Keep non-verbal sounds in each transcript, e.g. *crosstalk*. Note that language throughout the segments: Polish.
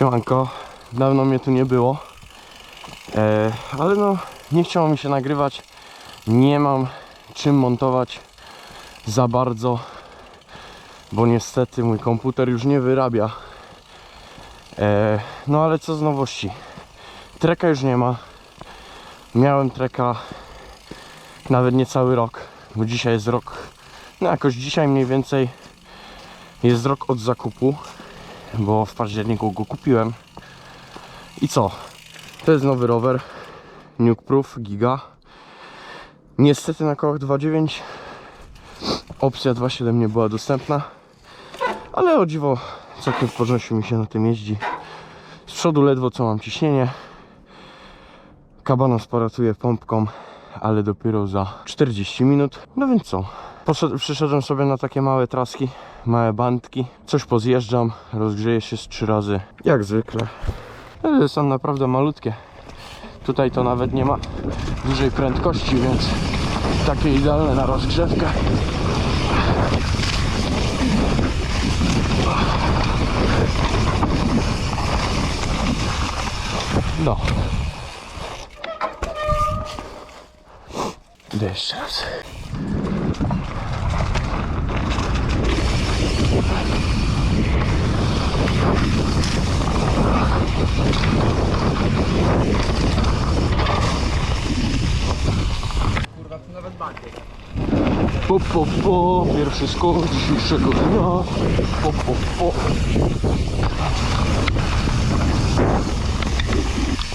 Siemanko, dawno mnie tu nie było. E, ale no, nie chciało mi się nagrywać. Nie mam czym montować za bardzo, bo niestety mój komputer już nie wyrabia. E, no ale co z nowości? Treka już nie ma. Miałem treka nawet nie cały rok, bo dzisiaj jest rok, no jakoś dzisiaj mniej więcej jest rok od zakupu, bo w październiku go kupiłem. I co? To jest nowy rower Nuke Proof Giga. Niestety na kołach 2.9 opcja 2.7 nie była dostępna, ale o dziwo całkiem w porządku mi się na tym jeździ. Z przodu ledwo co mam ciśnienie. Kabana sparatuje pompką, ale dopiero za 40 minut. No więc co? Poszedł, przyszedłem sobie na takie małe traski, małe bandki. Coś pozjeżdżam, rozgrzeję się z trzy razy, jak zwykle. Ale są naprawdę malutkie. Tutaj to nawet nie ma dużej prędkości, więc takie idealne na rozgrzewkę. No. Idę jeszcze raz. Kurwa, tu nawet bankiet. Po, po, po, pierwszy skok dzisiejszego dnia. Po, po, po.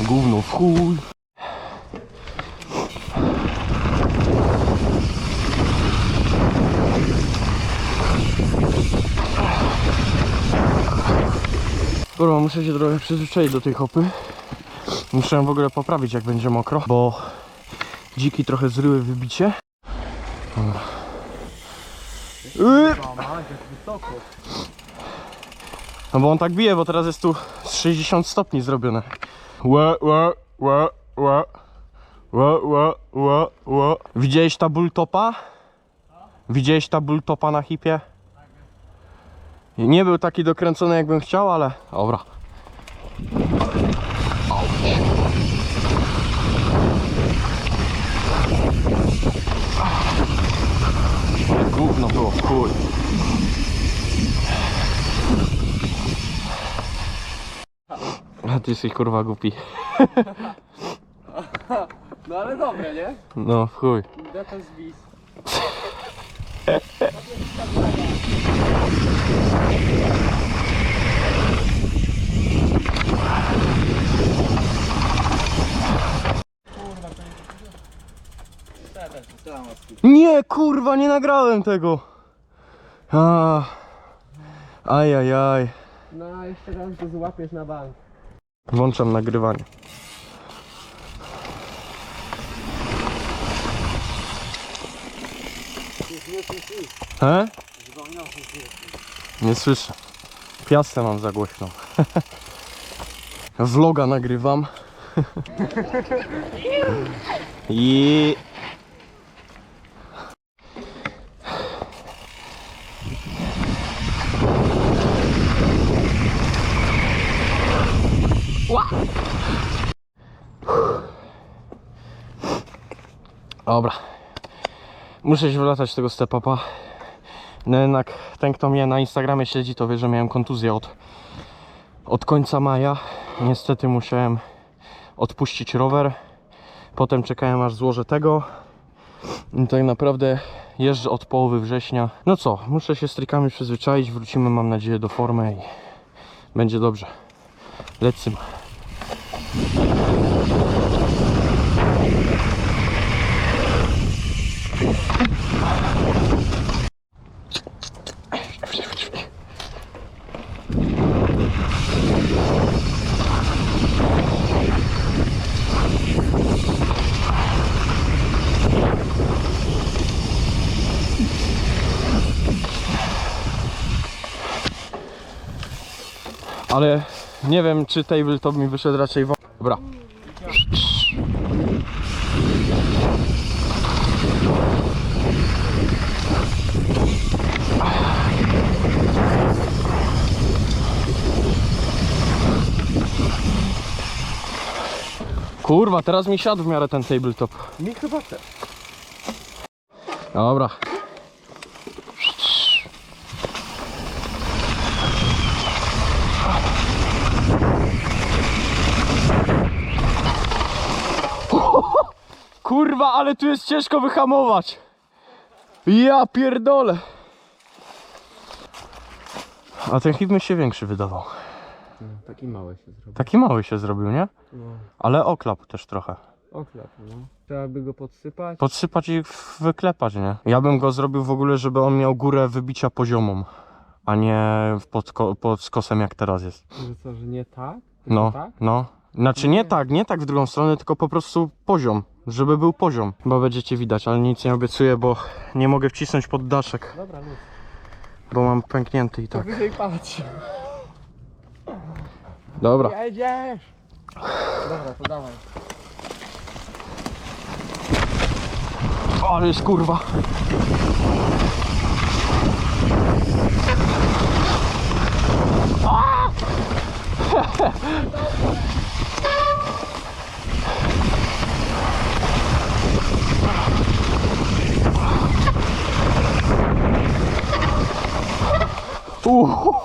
Gówno w chuj. Kurwa, muszę się trochę przyzwyczaić do tej hopy. Muszę w ogóle poprawić jak będzie mokro, bo dziki trochę zryły wybicie. No bo on tak bije, bo teraz jest tu z 60 stopni zrobione. Ła, ła, ła, ła. Ła, ła, ła, ła. Widziałeś ta topa? Widziałeś ta topa na hipie? Nie był taki dokręcony jakbym chciał, ale dobra. Gówno było, chuj. A ty jesteś kurwa głupi. *laughs* No ale dobre, nie? No, w chuj. Defense bis. *laughs* Nie... Kurwa, nie nagrałem tego. A. Ajajaj. No, jeszcze raz to złapiesz na bank. Włączam nagrywanie. He? Nie słyszę. Piastę mam za głośną. *laughs* Vloga nagrywam. *laughs* I Dobra. Muszę się wylatać tego stepapa. No jednak ten kto mnie na Instagramie śledzi to wie, że miałem kontuzję od, od końca maja. Niestety musiałem odpuścić rower. Potem czekałem aż złożę tego. I tak naprawdę jeżdżę od połowy września. No co, muszę się z przyzwyczaić. Wrócimy mam nadzieję do formy i będzie dobrze. Lecimy. Ale nie wiem, czy tabletop mi wyszedł raczej w... Dobra. Kurwa, teraz mi siadł w miarę ten tabletop. Mi chyba też. Dobra, *laughs* Kurwa, ale tu jest ciężko wyhamować. Ja pierdolę. A ten hit mi się większy wydawał. taki mały się zrobił. Taki mały się zrobił, nie? No. Ale oklap też trochę. Oklep, no. Trzeba by go podsypać. Podsypać i wyklepać, nie? Ja bym go zrobił w ogóle, żeby on miał górę wybicia poziomą, a nie pod, ko- pod skosem jak teraz jest. Że co, że nie tak? No, tak? no. Znaczy nie tak, nie tak w drugą stronę, tylko po prostu poziom, żeby był poziom. Bo będziecie widać, ale nic nie obiecuję, bo nie mogę wcisnąć pod daszek, Dobra, luz. bo mam pęknięty i Tak. tak. Wyżej patrz. Dobra. Jedziesz! Dobra, to dawaj. Ale jest kurwa.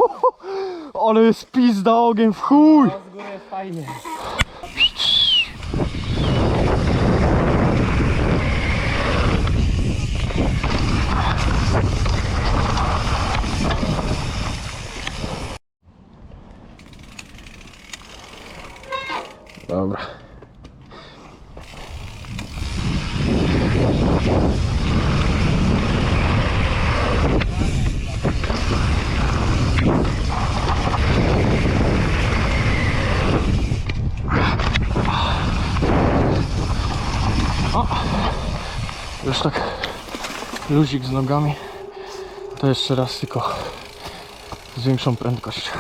*laughs* ale jest pizda ogień w chuj! No, z góry jest fajnie. Dobra. Już tak luzik z nogami. To jeszcze raz tylko z większą prędkością.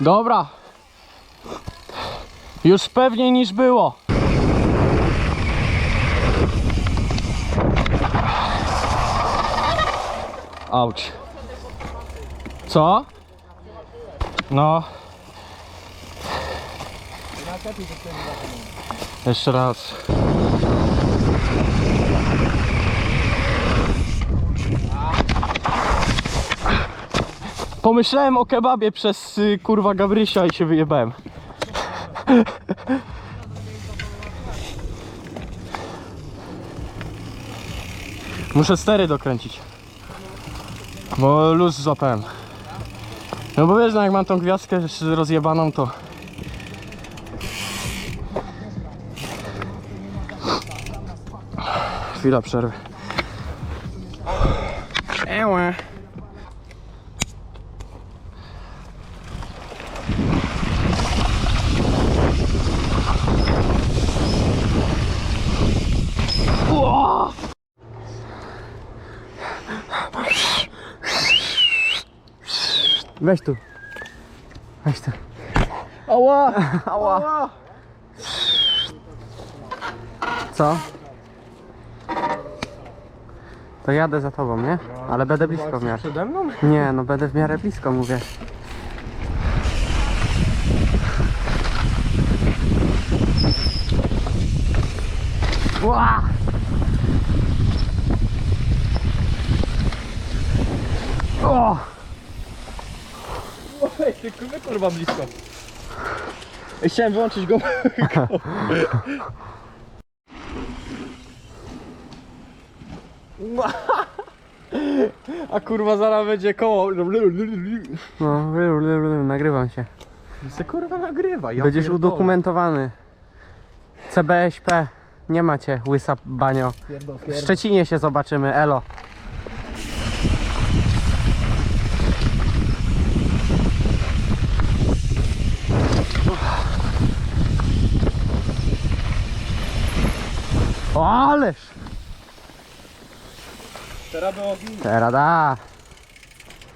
Dobra. Już pewniej niż było. Auć. Co? No. Jeszcze raz. Pomyślałem o kebabie przez y, kurwa Gabrysia i się wyjebałem. Muszę stery dokręcić. Bo luz złapałem. No bo wiesz, no jak mam tą gwiazdkę rozjebaną to... Chwila przerwy. Ełe. Weź tu. Weź tu. Ała! Ała. Co? To jadę za tobą, nie? Ale będę blisko w miarę. Przede mną? Nie, no będę w miarę blisko, mówię. Ła! O! Ty kurwa, kurwa blisko. Ej, Chciałem wyłączyć go. *laughs* A kurwa zaraz będzie koło. No, ry, ry, ry, nagrywam się. Se kurwa nagrywa. Ja Będziesz pierdolę. udokumentowany. CBŚP. Nie macie, łysa banio. W Szczecinie się zobaczymy, elo. O, ależ! Teraz było Teraz da.